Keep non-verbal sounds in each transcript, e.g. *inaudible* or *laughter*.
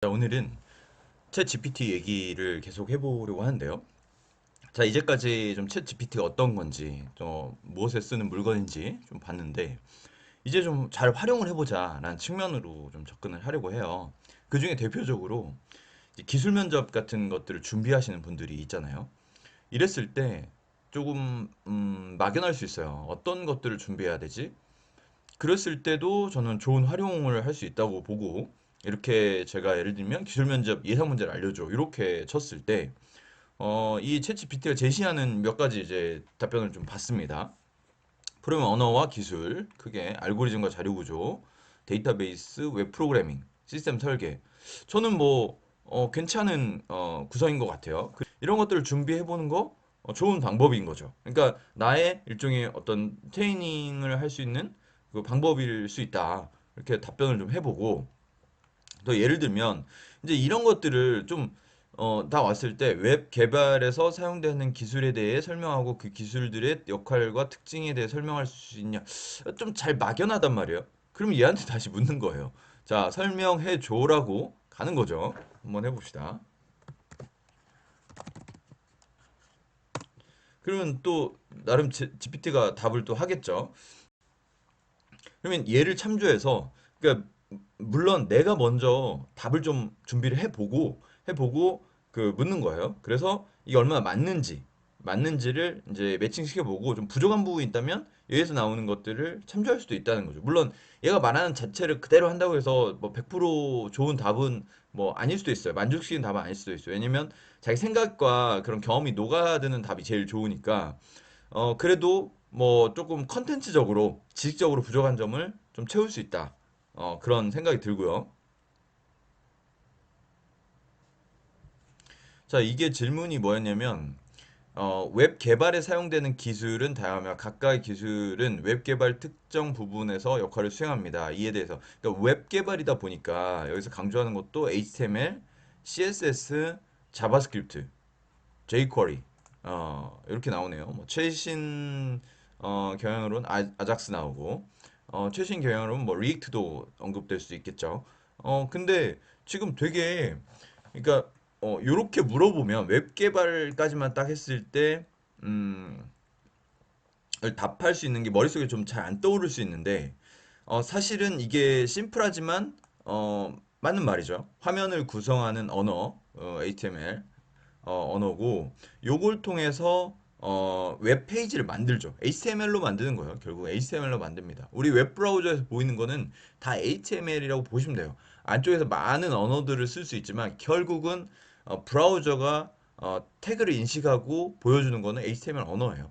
자, 오늘은 챗 GPT 얘기를 계속 해보려고 하는데요. 자, 이제까지 좀챗 GPT가 어떤 건지, 좀 무엇에 쓰는 물건인지 좀 봤는데, 이제 좀 잘 활용을 해보자라는 측면으로 좀 접근을 하려고 해요. 그 중에 대표적으로 기술 면접 같은 것들을 준비하시는 분들이 있잖아요. 이랬을 때 조금 음, 막연할 수 있어요. 어떤 것들을 준비해야 되지? 그랬을 때도 저는 좋은 활용을 할 수 있다고 보고 이렇게 제가 예를 들면 기술 면접 예상 문제를 알려줘 이렇게 쳤을 때 어, 이 챗GPT가 제시하는 몇 가지 이제 답변을 좀 봤습니다. 프로그램 언어와 기술, 크게 알고리즘과 자료 구조, 데이터베이스, 웹 프로그래밍, 시스템 설계. 저는 뭐 어, 괜찮은 어, 구성인 것 같아요. 그- 이런 것들을 준비해 보는 거 어, 좋은 방법인 거죠. 그러니까 나의 일종의 어떤 트레이닝을 할 수 있는 그 방법일 수 있다. 이렇게 답변을 좀 해보고 또 예를 들면 이제 이런 것들을 좀 어, 다 왔을 때 웹 개발에서 사용되는 기술에 대해 설명하고 그 기술들의 역할과 특징에 대해 설명할 수 있냐? 좀 잘 막연하단 말이에요. 그럼 얘한테 다시 묻는 거예요. 자, 설명해 줘라고 가는 거죠. 한번 해봅시다. 그러면 또 나름 GPT가 답을 또 하겠죠. 그러면 얘를 참조해서 그러니까 물론 내가 먼저 답을 좀 준비를 해보고 해보고 그 묻는 거예요. 그래서 이게 얼마나 맞는지 맞는지를 이제 매칭시켜 보고 좀 부족한 부분이 있다면 여기서 나오는 것들을 참조할 수도 있다는 거죠. 물론 얘가 말하는 자체를 그대로 한다고 해서 뭐 100% 좋은 답은 뭐 아닐 수도 있어요. 만족시키는 답은 아닐 수도 있어요. 왜냐면 자기 생각과 그런 경험이 녹아드는 답이 제일 좋으니까 어 그래도 뭐 조금 컨텐츠적으로 지식적으로 부족한 점을 좀 채울 수 있다. 어, 그런 생각이 들고요. 자, 이게 질문이 뭐였냐면, 어, 웹 개발에 사용되는 기술은 다양하며 각각의 기술은 웹 개발 특정 부분에서 역할을 수행합니다. 이에 대해서. 그러니까 웹 개발이다 보니까 여기서 강조하는 것도 HTML, CSS, 자바스크립트, jQuery, 어, 이렇게 나오네요. 뭐 최신 어, 경향으로는 아, 아작스 나오고, 어, 최신 경향으로는 뭐 리액트도 언급될 수 있겠죠. 어, 근데 지금 되게 그러니까 어, 요렇게 물어보면 웹 개발까지만 딱 했을 때 음, 을 답할 수 있는 게 머릿속에 좀 잘 안 떠오를 수 있는데 어, 사실은 이게 심플하지만 어, 맞는 말이죠. 화면을 구성하는 언어 어, HTML 어, 언어고 요걸 통해서 어, 웹 페이지를 만들죠. HTML로 만드는 거예요. 결국 HTML로 만듭니다. 우리 웹 브라우저에서 보이는 거는 다 HTML이라고 보시면 돼요. 안쪽에서 많은 언어들을 쓸 수 있지만 결국은 어, 브라우저가 어, 태그를 인식하고 보여주는 거는 HTML 언어예요.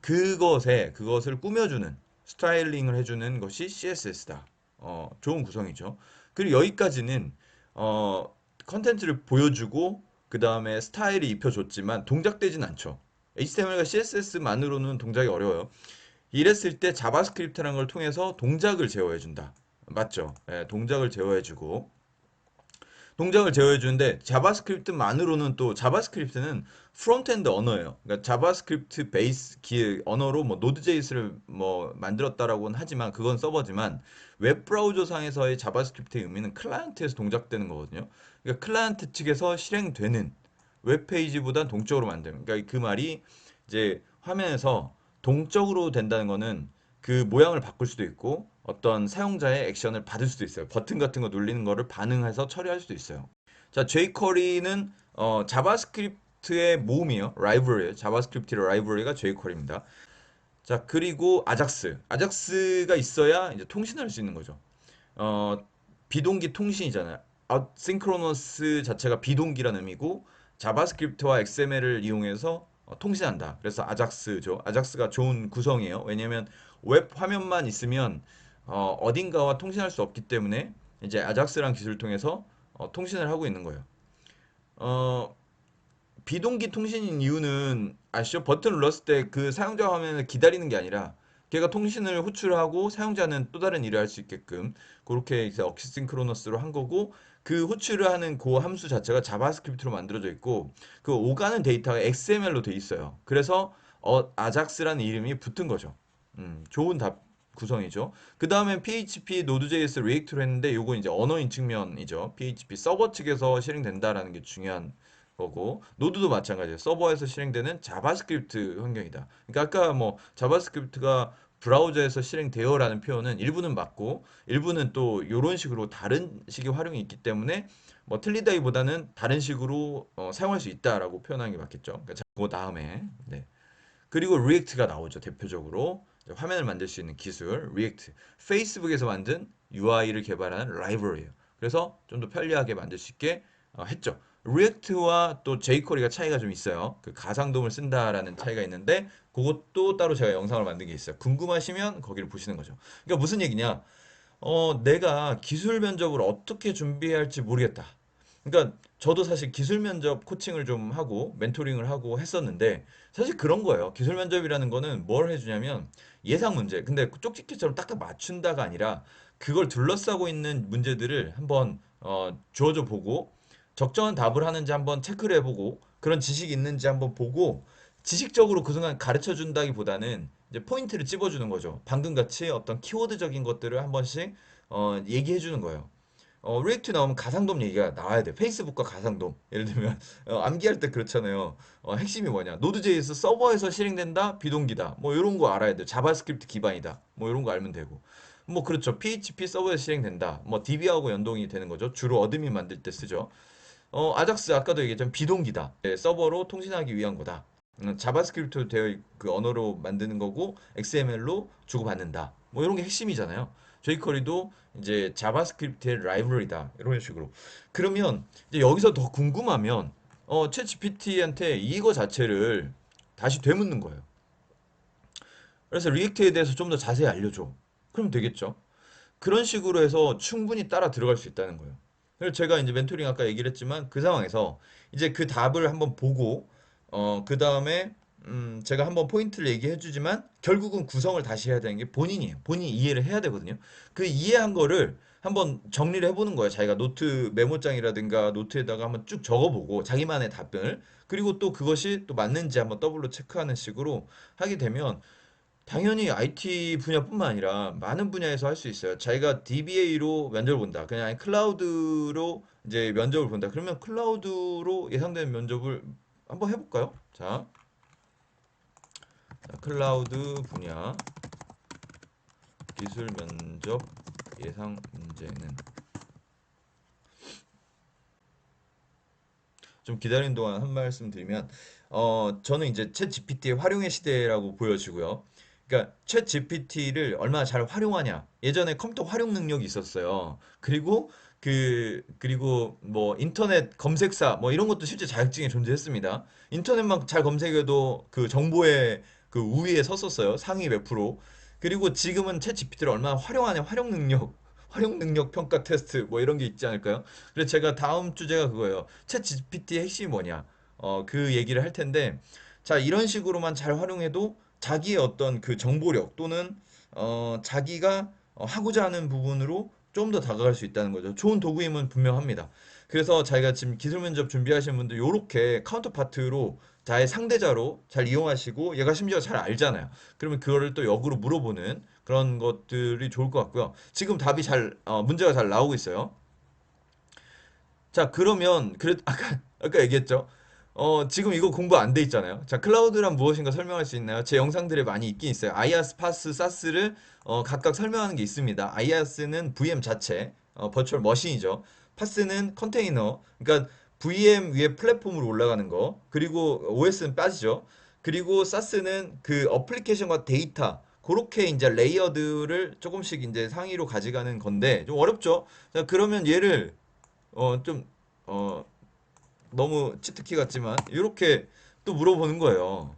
그것에 그것을 꾸며주는 스타일링을 해주는 것이 CSS다. 어, 좋은 구성이죠. 그리고 여기까지는 어, 컨텐츠를 보여주고 그 다음에 스타일이 입혀줬지만 동작되진 않죠. HTML과 CSS만으로는 동작이 어려워요. 이랬을 때 자바스크립트라는 걸 통해서 동작을 제어해준다. 맞죠? 예, 동작을 제어해주고 동작을 제어해 주는데 자바스크립트만으로는 또 자바스크립트는 프론트엔드 언어예요. 그러니까 자바스크립트 베이스 기 언어로 뭐 노드.js를 뭐 만들었다라고는 하지만 그건 서버지만 웹 브라우저 상에서의 자바스크립트의 의미는 클라이언트에서 동작되는 거거든요. 그러니까 클라이언트 측에서 실행되는 웹 페이지보단 동적으로 만드는. 그러니까 그 말이 이제 화면에서 동적으로 된다는 거는 그 모양을 바꿀 수도 있고 어떤 사용자의 액션을 받을 수도 있어요. 버튼 같은 거 눌리는 거를 반응해서 처리할 수도 있어요. 자, jQuery는 어, 자바스크립트의 모음이에요. 라이브러리, 자바스크립트의 라이브러리가 jQuery입니다. 자, 그리고 아작스. 아작스가 있어야 이제 통신할 수 있는 거죠. 어, 비동기 통신이잖아요. 아싱크로너스 자체가 비동기라는 의미고 자바스크립트와 XML을 이용해서 어, 통신한다. 그래서 아작스죠. 아작스가 좋은 구성이에요. 왜냐면 웹 화면만 있으면 어, 어딘가와 통신할 수 없기 때문에 이제 아작스란 기술을 통해서 어, 통신을 하고 있는 거예요. 어, 비동기 통신인 이유는 아시죠? 버튼 눌렀을 때 그 사용자 화면을 기다리는 게 아니라 걔가 통신을 호출하고 사용자는 또 다른 일을 할 수 있게끔 그렇게 이제 어시싱크로너스로 한 거고 그 호출을 하는 그 함수 자체가 자바스크립트로 만들어져 있고 그 오가는 데이터가 XML로 돼 있어요. 그래서 어, 아작스라는 이름이 붙은 거죠. 음, 좋은 답 구성이죠. 그 다음에 PHP, Node.js, React로 했는데 요건 이제 언어인 측면이죠. PHP 서버 측에서 실행된다라는 게 중요한 거고 노드도 마찬가지예요. 서버에서 실행되는 자바스크립트 환경이다. 그러니까 아까 뭐 자바스크립트가 브라우저에서 실행되어라는 표현은 일부는 맞고 일부는 또 이런 식으로 다른 식의 활용이 있기 때문에 뭐 틀리다기보다는 다른 식으로 어, 사용할 수 있다라고 표현하는 게 맞겠죠. 그러니까 자, 그 다음에 네. 그리고 리액트가 나오죠. 대표적으로 화면을 만들 수 있는 기술 리액트. 페이스북에서 만든 UI를 개발하는 라이브러리예요. 그래서 좀 더 편리하게 만들 수 있게 어, 했죠. 리액트와 또 jQuery가 차이가 좀 있어요. 그 가상돔을 쓴다라는 차이가 있는데 그것도 따로 제가 영상을 만든 게 있어요. 궁금하시면 거기를 보시는 거죠. 그러니까 무슨 얘기냐? 어, 내가 기술 면접을 어떻게 준비해야 할지 모르겠다. 그러니까 저도 사실 기술 면접 코칭을 좀 하고 멘토링을 하고 했었는데 사실 그런 거예요. 기술 면접이라는 거는 뭘 해주냐면 예상 문제. 근데 쪽집게처럼 딱딱 맞춘다가 아니라 그걸 둘러싸고 있는 문제들을 한번 어, 주어져 보고 적정한 답을 하는지 한번 체크를 해보고 그런 지식이 있는지 한번 보고 지식적으로 그 순간 가르쳐 준다기보다는 이제 포인트를 찝어주는 거죠. 방금 같이 어떤 키워드적인 것들을 한 번씩 어, 얘기해 주는 거예요. 어, 리액트 나오면 가상돔 얘기가 나와야 돼. 페이스북과 가상돔. 예를 들면 어, 암기할 때 그렇잖아요. 어, 핵심이 뭐냐? 노드.js 서버에서 실행된다, 비동기다. 뭐 이런 거 알아야 돼. 자바스크립트 기반이다. 뭐 이런 거 알면 되고. 뭐 그렇죠. PHP 서버에서 실행된다. 뭐 DB하고 연동이 되는 거죠. 주로 어드민 만들 때 쓰죠. 어, 아작스 아까도 얘기했지만 비동기다. 예, 서버로 통신하기 위한 거다. 음, 자바스크립트 되어 있- 그 언어로 만드는 거고 XML로 주고받는다. 뭐 이런 게 핵심이잖아요. jQuery도 이제 자바스크립트의 라이브러리다. 이런 식으로. 그러면 이제 여기서 더 궁금하면 어, 챗 GPT한테 이거 자체를 다시 되묻는 거예요. 그래서 리액트에 대해서 좀 더 자세히 알려줘. 그럼 되겠죠. 그런 식으로 해서 충분히 따라 들어갈 수 있다는 거예요. 제가 이제 멘토링 아까 얘기를 했지만 그 상황에서 이제 그 답을 한번 보고 어, 그 다음에 음, 제가 한번 포인트를 얘기해 주지만 결국은 구성을 다시 해야 되는 게 본인이에요. 본인이 이해를 해야 되거든요. 그 이해한 거를 한번 정리를 해보는 거예요. 자기가 노트 메모장이라든가 노트에다가 한번 쭉 적어보고 자기만의 답변을 그리고 또 그것이 또 맞는지 한번 더블로 체크하는 식으로 하게 되면 당연히 IT 분야뿐만 아니라 많은 분야에서 할 수 있어요. 자기가 DBA로 면접을 본다. 그냥 아니 클라우드로 이제 면접을 본다. 그러면 클라우드로 예상되는 면접을 한번 해볼까요? 자, 자, 클라우드 분야 기술 면접 예상 문제는 좀 기다리는 동안 한 말씀 드리면 어 저는 이제 챗 GPT의 활용의 시대라고 보여지고요. 그러니까 챗 GPT를 얼마나 잘 활용하냐. 예전에 컴퓨터 활용 능력이 있었어요. 그리고 그 그리고 뭐 인터넷 검색사 뭐 이런 것도 실제 자격증에 존재했습니다. 인터넷만 잘 검색해도 그 정보의 그 우위에 섰었어요. 상위 몇 프로. 그리고 지금은 챗 GPT를 얼마나 활용하냐. 활용 능력 활용 능력 평가 테스트 뭐 이런 게 있지 않을까요? 그래서 제가 다음 주제가 그거예요. 챗 GPT의 핵심이 뭐냐? 어, 그 얘기를 할 텐데, 자, 이런 식으로만 잘 활용해도 자기의 어떤 그 정보력 또는 어, 자기가 어, 하고자 하는 부분으로 좀 더 다가갈 수 있다는 거죠. 좋은 도구임은 분명합니다. 그래서 자기가 지금 기술 면접 준비하시는 분들 요렇게 카운터파트로 자의 상대자로 잘 이용하시고 얘가 심지어 잘 알잖아요. 그러면 그거를 또 역으로 물어보는 그런 것들이 좋을 것 같고요. 지금 답이 잘 어, 문제가 잘 나오고 있어요. 자, 그러면 그래 *laughs* 아까 아까 얘기했죠. 어, 지금 이거 공부 안 돼 있잖아요. 자, 클라우드란 무엇인가 설명할 수 있나요? 제 영상들에 많이 있긴 있어요. IaaS, PaaS, SaaS를 어, 각각 설명하는 게 있습니다. IaaS는 VM 자체, 어, 버추얼 머신이죠. PaaS는 컨테이너, 그러니까 VM 위에 플랫폼으로 올라가는 거. 그리고 OS는 빠지죠. 그리고 SaaS는 그 어플리케이션과 데이터 그렇게 이제 레이어드를 조금씩 이제 상위로 가져가는 건데 좀 어렵죠. 자, 그러면 얘를 어, 좀 어, 너무 치트키 같지만 이렇게 또 물어보는 거예요.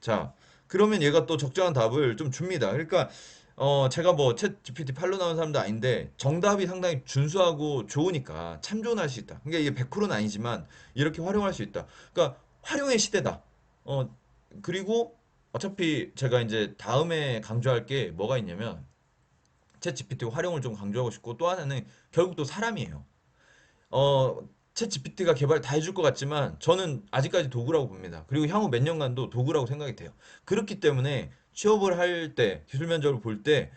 자, 그러면 얘가 또 적절한 답을 좀 줍니다. 그러니까 어 제가 뭐챗 GPT 8로 나온 사람도 아닌데 정답이 상당히 준수하고 좋으니까 참조할 수 있다. 그러니까 이게 100%는 아니지만 이렇게 활용할 수 있다. 그러니까 활용의 시대다. 어 그리고 어차피 제가 이제 다음에 강조할 게 뭐가 있냐면 챗 GPT 활용을 좀 강조하고 싶고 또 하나는 결국 또 사람이에요. 어, 챗 GPT가 개발 다 해줄 것 같지만 저는 아직까지 도구라고 봅니다. 그리고 향후 몇 년간도 도구라고 생각이 돼요. 그렇기 때문에 취업을 할 때, 기술 면접을 볼 때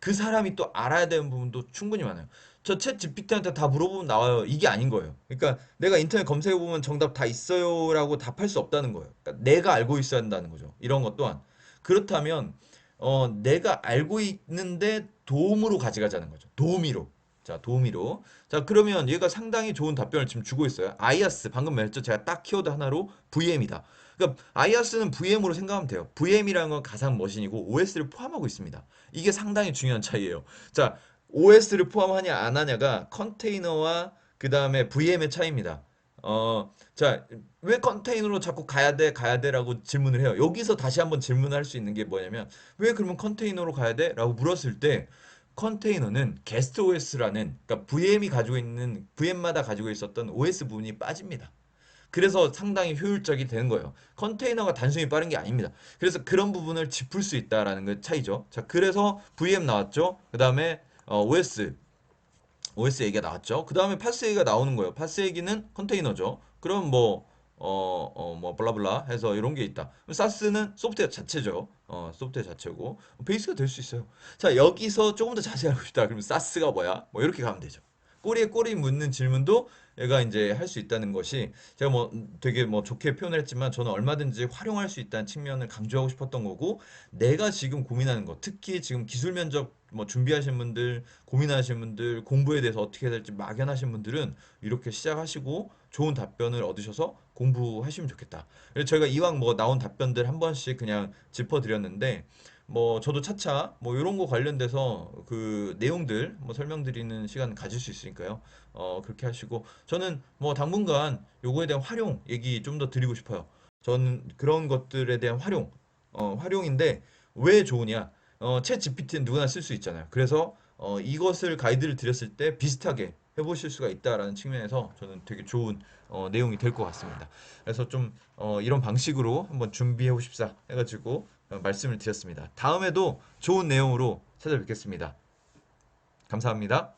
그 사람이 또 알아야 되는 부분도 충분히 많아요. 저 챗 GPT한테 다 물어보면 나와요. 이게 아닌 거예요. 그러니까 내가 인터넷 검색해 보면 정답 다 있어요라고 답할 수 없다는 거예요. 그러니까 내가 알고 있어야 한다는 거죠. 이런 것 또한 그렇다면 어, 내가 알고 있는데 도움으로 가져가자는 거죠. 도우미로. 자, 도우미로. 자, 그러면 얘가 상당히 좋은 답변을 지금 주고 있어요. 아이아스, 방금 말했죠. 제가 딱 키워드 하나로 VM이다. 그러니까 아이아스는 VM으로 생각하면 돼요. VM이라는 건 가상 머신이고 OS를 포함하고 있습니다. 이게 상당히 중요한 차이예요. 자, OS를 포함하냐 안 하냐가 컨테이너와 그 다음에 VM의 차이입니다. 어, 자, 왜 컨테이너로 자꾸 가야 돼, 가야 돼 라고 질문을 해요. 여기서 다시 한번 질문할 수 있는 게 뭐냐면, 왜 그러면 컨테이너로 가야 돼? 라고 물었을 때, 컨테이너는 게스트 OS라는, 그러니까 VM이 가지고 있는, VM마다 가지고 있었던 OS 부분이 빠집니다. 그래서 상당히 효율적이 되는 거예요. 컨테이너가 단순히 빠른 게 아닙니다. 그래서 그런 부분을 짚을 수 있다라는 게 차이죠. 자, 그래서 VM 나왔죠. 그 다음에 OS, OS 얘기가 나왔죠. 그 다음에 파스 얘기가 나오는 거예요. 파스 얘기는 컨테이너죠. 그럼 뭐, 어, 어, 뭐, 블라블라 해서 이런 게 있다. 사스는 소프트웨어 자체죠. 어, 소프트웨어 자체고. 베이스가 될 수 있어요. 자, 여기서 조금 더 자세히 알고 싶다. 그러면 사스가 뭐야? 뭐 이렇게 가면 되죠. 꼬리에 꼬리 묻는 질문도 얘가 이제 할 수 있다는 것이 제가 뭐 되게 뭐 좋게 표현을 했지만 저는 얼마든지 활용할 수 있다는 측면을 강조하고 싶었던 거고 내가 지금 고민하는 거 특히 지금 기술 면접 뭐 준비하신 분들 고민하시는 분들 공부에 대해서 어떻게 해야 될지 막연하신 분들은 이렇게 시작하시고 좋은 답변을 얻으셔서 공부하시면 좋겠다. 그래서 저희가 이왕 뭐 나온 답변들 한 번씩 그냥 짚어드렸는데 뭐 저도 차차 뭐 이런 거 관련돼서 그 내용들 뭐 설명드리는 시간 가질 수 있으니까요. 어 그렇게 하시고 저는 뭐 당분간 요거에 대한 활용 얘기 좀 더 드리고 싶어요. 저는 그런 것들에 대한 활용 어 활용인데 왜 좋으냐? 어, 챗 GPT는 누구나 쓸 수 있잖아요. 그래서 어, 이것을 가이드를 드렸을 때 비슷하게 해보실 수가 있다라는 측면에서 저는 되게 좋은 어, 내용이 될 것 같습니다. 그래서 좀 어, 이런 방식으로 한번 준비해 보십사 해가지고 어, 말씀을 드렸습니다. 다음에도 좋은 내용으로 찾아뵙겠습니다. 감사합니다.